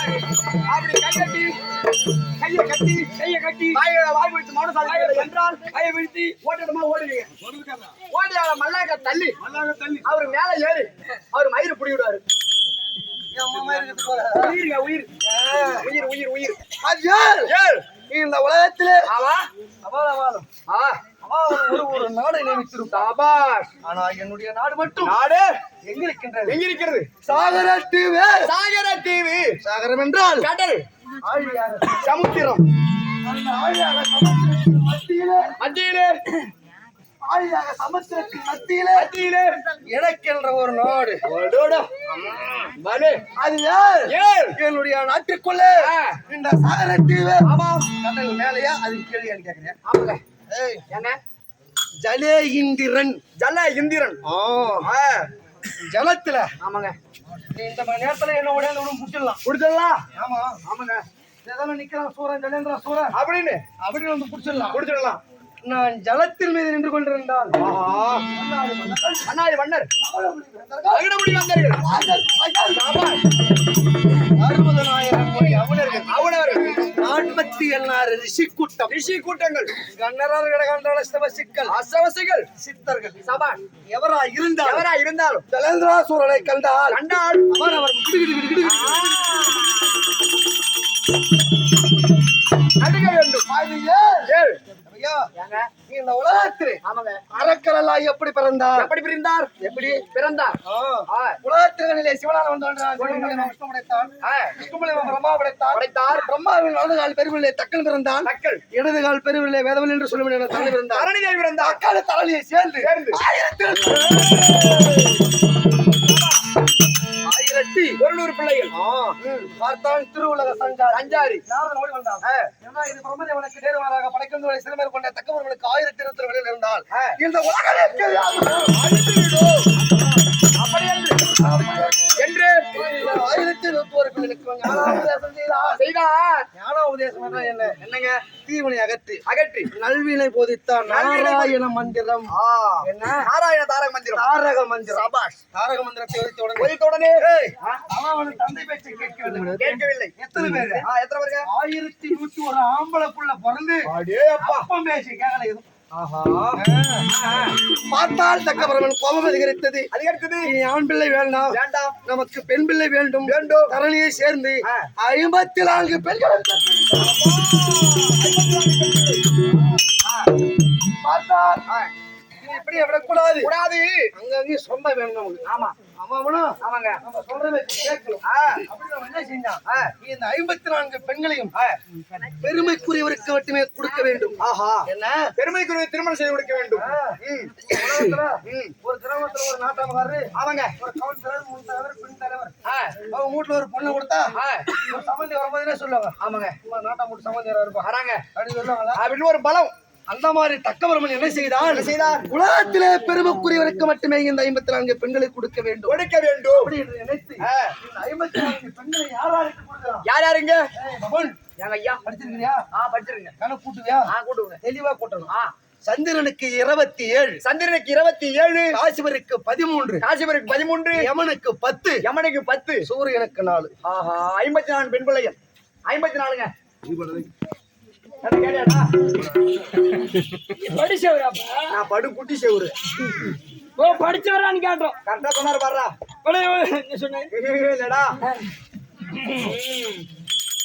அப்படி கை கட்டி கையை கட்டி கையை கட்டி வாயை வாய் பிடித்து மௌன சாதிக்கிறது என்றால் கையை பிடித்து ஓட்டமா ஓடுவீங்க ஓடி அவரை மல்லாக்க தள்ளி அவர் மேல ஏறி அவர் மயிறு புடி விடுவாரு உயிருங்க உயிர் உயிர் உயிர் உயிர் அது யார்? ஏழு இந்த உலகத்திலே ஆமா அபாலவாதம் ஆ ஒரு ஒரு நாடை நியமித்திருப்பார் ஆனா என்னுடைய நாடு மட்டும் நாடு? எங்க இருக்கின்றது எங்க இருக்கிறது? சாகர தீவு சாகர தீவு சாகரம் என்றால் கடல். சமுத்திரம். மத்தியிலே. ஆழியாக சமுத்திரத்தின் மத்தியிலே. மத்தியிலே. எனக்கென்ற ஒரு நாடு. அது யார்? என்னுடைய நாட்டுக்குள்ளே. இந்த சாகர தீவு கடல் மேலையா? அது கேள்வியான்னு கேக்குறேன் ஆமாங்க. ஜலே இந்திரன் ஜல இந்திரன். ஜலத்துல. ஆமாங்க. இந்த மணி நேரத்துல என்ன உடனே விடும் புடிச்சிடலாம் குடிச்சிடலாம் ஆமா. ஆமாங்க. எதான நிக்கிறான் சூரன் ஜலேந்திரா சூரன். அப்படின்னு. அப்படின்னு வந்து புடிச்சிடலாம் குடிச்சிடலாம் நான் ஜலத்தின் மீது நின்று கொண்டிருந்தால் அண்ணாடி மன்னர் அகடமுடி வந்தார்கள் எண்ணாறு ரிஷி கூட்டம் ரிஷி கூட்டங்கள் கண்ணரால் கடகாண்டால சிவசிக்கல் அசவசிகள் சித்தர்கள். சபாஷ் எவரா இருந்தால் எவரா இருந்தாலும். ஜலேந்திரா சூரனை கண்டால். கண்டால் அவர் அவர் நடுங்க வேண்டும் அது ஏன்? ஏழு ஐயா, ஏங்க நீ இந்த உலகத்திலே ஆமாங்க. அரக்கரெல்லாம் எப்படி பிறந்தார்? எப்படி பிரிந்தார்? எப்படி? பிறந்தார். உலகத்திலே சிவனால வந்தான் பிரம்மா படைத்தான் படைத்தார் பிரம்மாவின் வலது கால் பெருவில்லை தக்கன் பிறந்தான். மக்கள் இடது கால் பெருவில்லை வேதவல் என்று சொல்லும் என தலை பிறந்தான். தரணி தேவி பிறந்தார். அக்கால தலையை சேர்ந்து சேர்ந்து. ஆ, பார்த்தான் திருவுலக சஞ்சாரி. ஓடி வந்தான். ஏன்னா இது பிரம்மதேவனுக்கு நேர்மாறாக படைக்கும் சிறுமேற் கொண்ட தக்கவர்களுக்கு ஆயிரத்தி இருபத்தி இருந்தால். இந்த உலகமே என்ன? என்னங்க? தீவனை அகற்றி. அகற்றி. நல்வினை போதித்தான் நாராயண மந்திரம். ஆ, என்ன? நாராயண தாரக மந்திரம். தாரக மந்திரம். சபாஷ். தாரக மந்திரத்தை உரைத்த உடனே. கொதித்த உடனே ஆ, அவன் தந்தை பேச்சை கேட்கவில்லை. கேட்கவில்லை. எத்தனை பேரு? ஆ, எத்தனை பேருங்க? ஆயிரத்தி நூத்தி ஒரு ஆம்பளை புள்ள பிறந்து அப்பா அப்பம் பேசி கேட்கல எதுவும். ஆஹா. பார்த்தால் தக்கபரவன் கோபம் அதிகரித்தது. அதிகரித்தது. இனி ஆண் பிள்ளை வேண்டாம் வேண்டாம் நமக்கு பெண் பிள்ளை வேண்டும். வேண்டும். தரணியை சேர்ந்து. ஐம்பத்தி நான்கு பெண்களை பார்த்தால் இப்படியே விடக்கூடாது. கூடாது அங்கங்கே சொந்த வேணும் நமக்கு. ஆமா. ஆமாங்க. நம்ம சொல்றதை கேட்கணும். ஆ, அப்படி நம்ம என்ன செஞ்சான்? இந்த ஐம்பத்தி நான்கு பெண்களையும். பெருமைக்குரியவருக்கு மட்டுமே கொடுக்க வேண்டும். ஆஹா. என்ன? பெருமைக்குரிய திருமணம் செய்து கொடுக்க வேண்டும். ஒரு கிராமத்துல ஒரு நாட்டாமக்காரரு ஆமாங்க. ஒரு கவுன்சிலர் மூணு தலைவர் பெண் தலைவர். அவங்க வீட்டுல ஒரு பொண்ணு கொடுத்தா ஒரு சம்பந்தி வரும்போது என்ன சொல்லுவாங்க? ஆமாங்க. நாட்டா மூட்டு இருப்பா வராங்க. அப்படின்னு சொல்லுவாங்களா? அப்படின்னு ஒரு பலம். அந்த மாதிரி தக்கவரமன் என்ன செய்தார்? என்ன செய்தார்? உலகத்திலே பெருமைக்குரியவருக்கு மட்டுமே இந்த ஐம்பத்தி நான்கு பெண்களை கொடுக்க வேண்டும். கொடுக்க வேண்டும். அப்படி என்று நினைத்து. இந்த ஐம்பத்தி நான்கு பெண்களை யாராருக்கு கொடுக்கலாம் யார் யாருங்க? எங்க ஐயா. படிச்சிருக்கிறியா? ஆ படிச்சிருங்க கணக்கு கூட்டுவியா? ஆ கூட்டுங்க தெளிவா கூட்டணும். ஆ. சந்திரனுக்கு இருபத்தி ஏழு சந்திரனுக்கு இருபத்தி ஏழு காசிவருக்கு பதிமூன்று. காசிபருக்கு பதிமூன்று. யமனுக்கு பத்து. யமனுக்கு பத்து. சூரியனுக்கு நாலு. ஆஹா ஐம்பத்தி நாலு பெண் பிள்ளைகள். ஐம்பத்தி நாலுங்க. கேட்டியாடா? படிச்சவராப்பா நான் படு குட்டி செவுரு. ஓ படிச்சவரான்னு கேட்டோம். கரெக்டா சொன்னாரு பாடுறா. இல்லடா.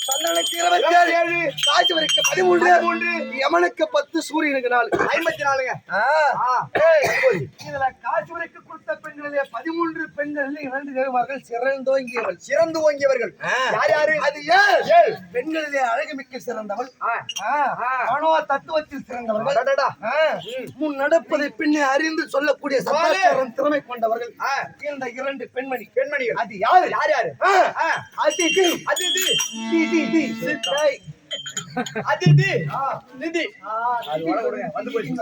சந்திரனுக்கு இருபத்தி ஏழு. காசிவருக்கு பதிமூன்று. பதிமூன்று. யமனுக்கு பத்து சூரியனுக்கு நாலு. ஐம்பத்தி நாலுங்க. இதுல காசிவருக்கு கொடுத்த பெண்களிலே பதிமூன்று பெண்கள் இரண்டு தேவமார்கள் சிறந்தோங்கியவள் சிறந்து ஓங்கியவர்கள். யார் யாரு? அது ஏழு. பெண்களிலே அழகுமிக்க சிறந்தவள். ஆ, ஆ, ஆ. மனோ தத்துவத்தில் சிறந்தவர்கள். முன் நடப்பதை பின்னே அறிந்து சொல்லக்கூடிய சதாச்சாரம் திறமை கொண்டவர்கள். இந்த இரண்டு பெண்மணி. பெண்மணிகள். அது யாரு? யார் யாரு? அது இது. அது இது. தி, தி, தி. டேய். அது இது ஆ, நிதி வந்து போச்சு.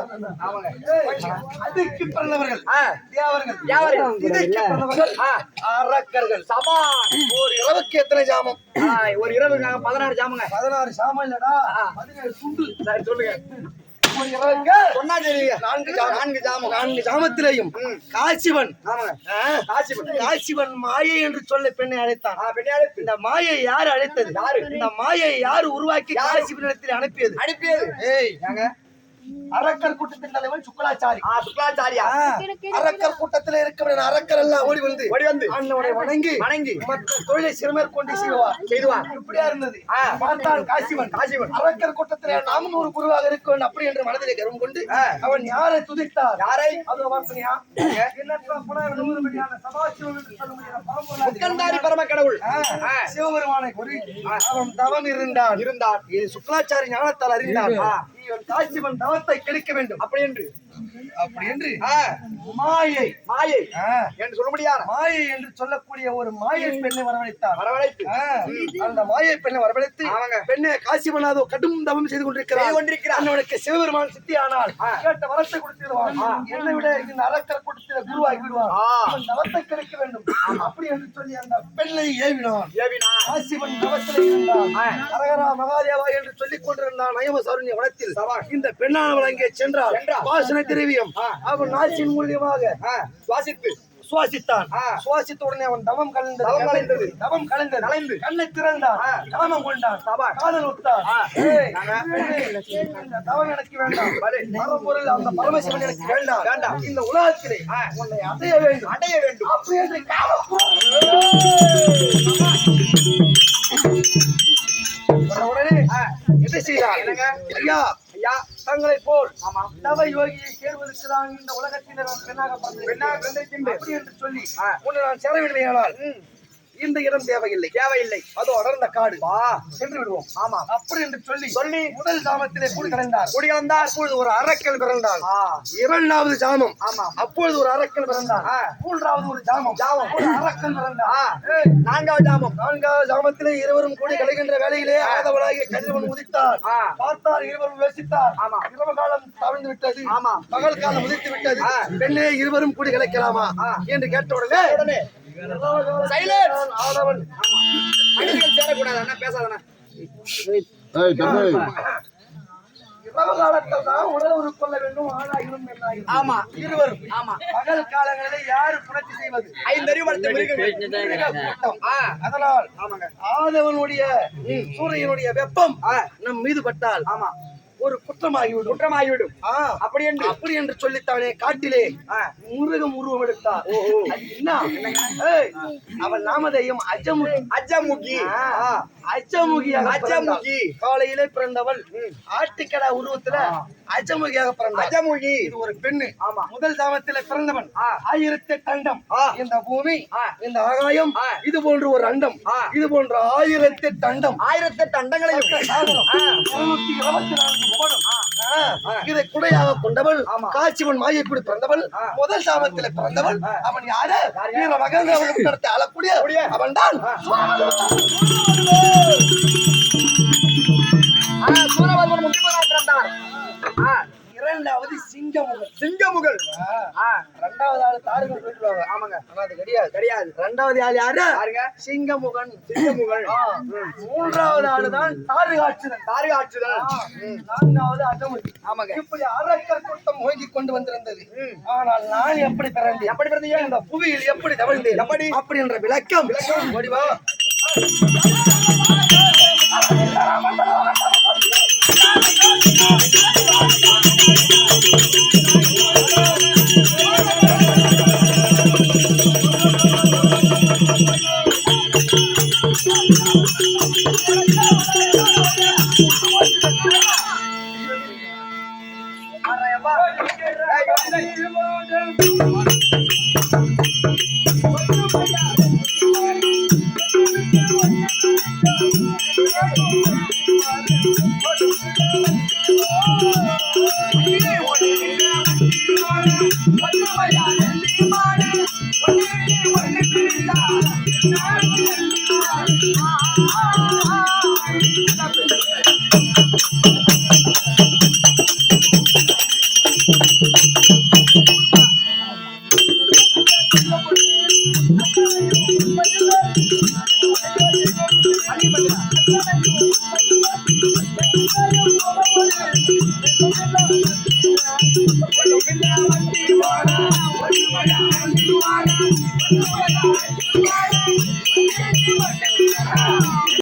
ஆமாங்க அதுக்கு பிறந்தவர்கள். ஆ, தேவர்கள் யாரு இதற்கு பிறந்தவர்கள். ஆ, அரக்கர்கள். சபா ஒரு இரவுக்கு எத்தனை ஜாமம்? ஒரு இரவு பதினாறு ஜாமுங்க. பதினாறு சாமம் இல்லடா. பதினேழு துண்டு சொல்லுங்க. சொன்னா தெரியுங்க நான்கு. நான்கு ஜாமம். நான்கு ஜாமத்திலேயும். காசிவன். காசிபன் காசிவன். மாயை என்று சொல்ல பெண்ணை அழைத்தான். ஆ பெண்ணை அழைத்து இந்த மாயை யார் அழைத்தது? யாரு? இந்த மாயை யார் உருவாக்கி யாரு? காசிவனிடத்தில் அனுப்பியது? அனுப்பியது. ஏய் அரக்கர் கூட்டத்தின் தலைவன் சுக்கலாச்சாரி. ஆ, அரக்கர் கூட்டத்தில் இருக்கிற அரக்கர் எல்லாம் ஓடி வந்து. ஓடி வந்து. அண்ணனை வணங்கி வணங்கி. மற்ற தொழிலை சிறுமேற்கொண்டு செய்வார். செய்துவார். இப்படியா இருந்தது. பார்த்தால் காசிவன். காசிவன். அரக்கர் கூட்டத்திலே நாமும் ஒரு குருவாக இருக்கோம் அப்படி என்று மனதிலே கர்வம் கொண்டு. அவன் யாரை துதித்தார்? யாரை? அது வாசனையா? முக்கந்தாரி பரம கடவுள். சிவபெருமானை குறி அவன் தவம் இருந்தான். இருந்தார் இது சுக்லாச்சாரி ஞானத்தால் அறிந்தான். ஆ. இவன் காசிவன் கெடுக்க வேண்டும். அப்படி என்று. அப்படி என்று மாயை மாயை என்று சொல்ல முடியாது மாயை என்று சொல்லக்கூடிய ஒரு மாயை பெண்ணை வரவழைத்தார். வரவழைத்து. அந்த மாயை பெண்ணை வரவழைத்து. பெண்ணை காசிவனாதோ கடும் தவம் செய்து கொண்டிருக்கிறார். செய்து கொண்டிருக்கிறார். அண்ணனுக்கு சிவபெருமான் சித்தியானால் ஆ. கேட்ட வரத்தை கொடுத்திடுவான் என்னை விட இந்த அரக்கர் கூட்டத்தில் குருவாகி விடுவான். தவத்தை கிடைக்க வேண்டும். அப்படி என்று சொல்லி அந்த பெண்ணை ஏவினான். ஏவினா காசிவன் தவத்தில் இருந்தான். அரகரா மகாதேவா என்று சொல்லிக் கொண்டிருந்தான் நயம சருண்ய வனத்தில். இந்த பெண்ணானவள் அங்கே சென்றாள். வாசனை திரவியம். அவன் நாச்சின் மூலியமாக சுவாசித்து. சுவாசித்தான். சுவாசித்த உடனே அவன் தவம் கலந்தது. தவம் கலைந்தது. தவம் கலைந்து. கண்ணை திறந்தான். ஆ. காமம் கொண்டான். காதல் விட்டான் தவம் எனக்கு வேண்டாம். பரம்பொருள் அந்த பரமசிவன் எனக்கு வேண்டாம். வேண்டாம். இந்த உலகத்திலே. உன்னை அடைய வேண்டும். அடைய வேண்டும். அப்படி என்று உடனே செய்தார்? என்னங்க? ஐயா ஐயா தங்களை போல் நவ யோகியை சேர்வதற்கு தான் இந்த உலகத்தில் நான் பெண்ணாக பிறந்திருக்கின்றேன். அப்படி என்று சொல்லி. உன்னை நான் சேர வேண்டுமையானால் இந்த இடம் தேவையில்லை. தேவையில்லை. அதோ அடர்ந்த காடு. வா. சென்று விடுவோம். ஆமா. அப்படி என்று சொல்லி சொல்லி முதல் ஜாமத்திலே கூடி கலைந்தார். குடி வந்தார் அப்பொழுது ஒரு அரக்கல் பிறந்தான் ஆ, இரண்டாவது ஜாமம். ஆமா. அப்பொழுது ஒரு அரக்கல் பிறந்தான் ஆ. மூன்றாவது ஒரு ஜாமம். ஜாமம். ஒரு அரக்கல் ஏய், நான்காவது ஜாமம். நான்காவது ஜாமத்திலே இருவரும் கூடி கலைகின்ற வேளையிலே ஆதவனாகிய கதிரவன் உதித்தார். பார்த்தார் இருவரும் யோசித்தார் ஆமா. இரவு காலம் தவிழ்ந்து விட்டது. ஆமா. பகல் காலம் உதித்து விட்டது. பெண்ணே இருவரும் கூடி கலைக்கலாமா. என்று கேட்ட உடனே உடனே ஆதவன் மனிதர்கள் சேரக்கூடாது அண்ணா பேசாதண்ணா ஏய் தம்பி இரவு காலத்தில் தான் உடல் உருக்கொள்ள வேண்டும் ஆணாயிரும் பெண்ணாயிரும் ஆமா இருவரும் ஆமா பகல் காலங்களில் யாரு புரட்சி செய்வது ஐந்தறிவு வளர்த்த மிருகங்கள் அதனால் ஆமாங்க. ஆதவனுடைய சூரியனுடைய வெப்பம் நம் மீது பட்டால் ஆமா. ஒரு குற்றமாகிவிடும். குற்றமாகிவிடும். அப்படி என்று அப்படி என்று சொல்லித்தானே காட்டிலே முருகம் உருவம் எடுத்தார். அவள் நாமதேயம் அஜமுகி. அஜமுகி அஜமுகி. பிறந்தாள். காலையிலே பிறந்தவள். ஆட்டுக்கடா உருவத்துல அஜமுகியாக பிறந்தாள் அஜமுகி இது ஒரு பெண்ணு ஆமா. முதல் தாமத்திலே பிறந்தவன். ஆயிரத்தி அண்டம் ஆ. இந்த பூமி. இந்த ஆகாயம். இது போன்ற ஒரு அண்டம். இது போன்ற ஆயிரத்தி அண்டம் ஆயிரத்தெட்டு அண்டங்களையும் சாகரம். ஆ. இருநூத்தி இருபத்தி நான்கு கோடம். இதை குடையாக கொண்டவள். காட்சிவன் மாயப்படி பிறந்தவள். முதல் சாமத்திலே பிறந்தவள் அவன் யாரு வீர மகன் நடத்த அழக்கூடிய கூடிய. அவன் தான் சிங்கமுகன் சிங்கமுகல் ஆ, இரண்டாவது ஆளு தாருகள் சொல்லிடுவாங்க ஆமாங்க. ஆனா அது கிடையாது. கிடையாது. இரண்டாவது ஆள் யாரு? யாருங்க? சிங்கமுகன். சிங்கமுகல் ஆ. மூன்றாவது ஆளு தான் தாருகாட்சிதன் தாரிக ஆற்றுதல் நான்காவது அகமுடி ஆமாங்க. இப்படி அரக்கர் கூட்டம் ஓங்கிக் கொண்டு வந்திருந்தது. ஆனால் நான் எப்படி பிறந்தேன்? எப்படி பிறந்தீங்க? இந்த புவியில் எப்படி தவழ்ந்தேன்? எப்படி? அப்படி என்ற விளக்கம். ஓடிவா ஆ